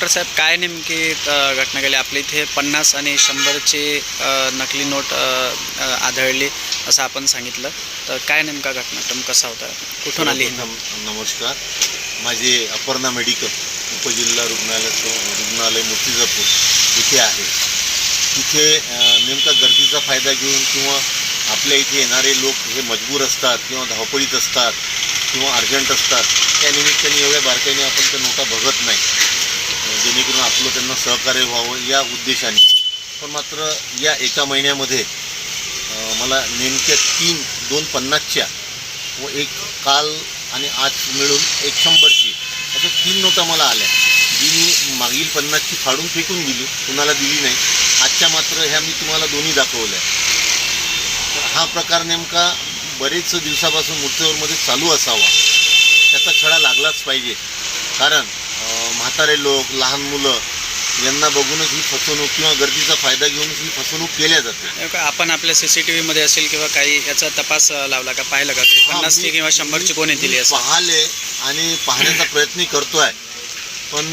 Doctor साहेब काय नेमकी घटना घडली आपल्या इथे पन्नास आणि शंभरची नकली नोट आढळली असं आपण सांगितलं. तर काय नेमका घटनाक्रम कसा होता? कुठून आली? नम- नमस्कार. माझे अपर्णा मेडिकल उपजिल्हा रुग्णालय रुग्णालय मूर्तिजापूर इथे आहे. तिथे नेमका गर्दीचा फायदा घेऊन किंवा आपल्या इथे येणारे लोक हे मजबूर असतात किंवा धावपळीत असतात किंवा अर्जंट असतात त्या निमित्ताने एवढ्या बारकाईने आपण त्या नोटा बघत नाही. त्यांना सहकार्य व्हावं या उद्देशाने. पण मात्र या एका महिन्यामध्ये मला नेमक्या तीन दोन पन्नासच्या व एक काल आणि आज मिळून एक शंभरची अशा तीन नोटा मला आल्या. जी मी मागील पन्नासची फाडून फेकून दिली. कुणाला दिली नाही. आजच्या मात्र ह्या मी तुम्हाला दोन्ही दाखवल्या. तर हा प्रकार नेमका बरेच दिवसापासून मूर्तीवरमध्ये चालू असावा. त्याचा छडा लागलाच पाहिजे. कारण म्हातारे लोक लहान मुलं यांना बघूनच ही फसवणूक किंवा गर्दीचा फायदा घेऊनच ही फसवणूक केल्या जाते. नेमकं आपण आपल्या सी सी टी व्हीमध्ये असेल किंवा काही याचा तपास अ, लावला का? पाहिलं का? की हा, पन्नासची मी- किंवा शंभरची कोणी दिली मी असं पाहिले आणि पाहण्याचा प्रयत्न करतोय. पण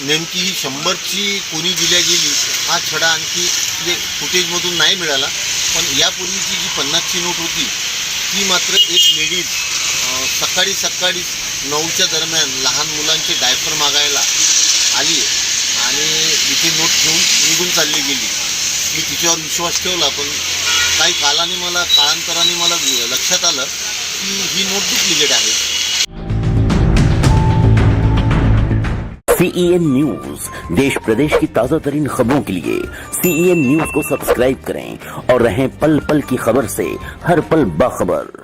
नेमकी ही शंभरची कोणी दिल्या गेली हा छडा आणखी म्हणजे फुटेजमधून नाही मिळाला. पण यापूर्वीची जी पन्नासची नोट होती ती मात्र एक लेडीज अं, सकाळी सकाळी नऊच्या दरम्यान लहान मुलांचे डायपर मागायला आली इथे नोट घेऊन निघून चालली गेली. मी तिच्यावर विश्वास ठेवला, पण काही कालाने मला काळांतराने मला लक्षात आलं की ही नोट डुप्लिकेट आहे. सीईएन न्यूज़ देश प्रदेश की ताज़ा तरीन खबरों के लिए सीईएन न्यूज़ को सब्सक्राइब करें और रहें पल पल की खबर से हर पल बाखबर।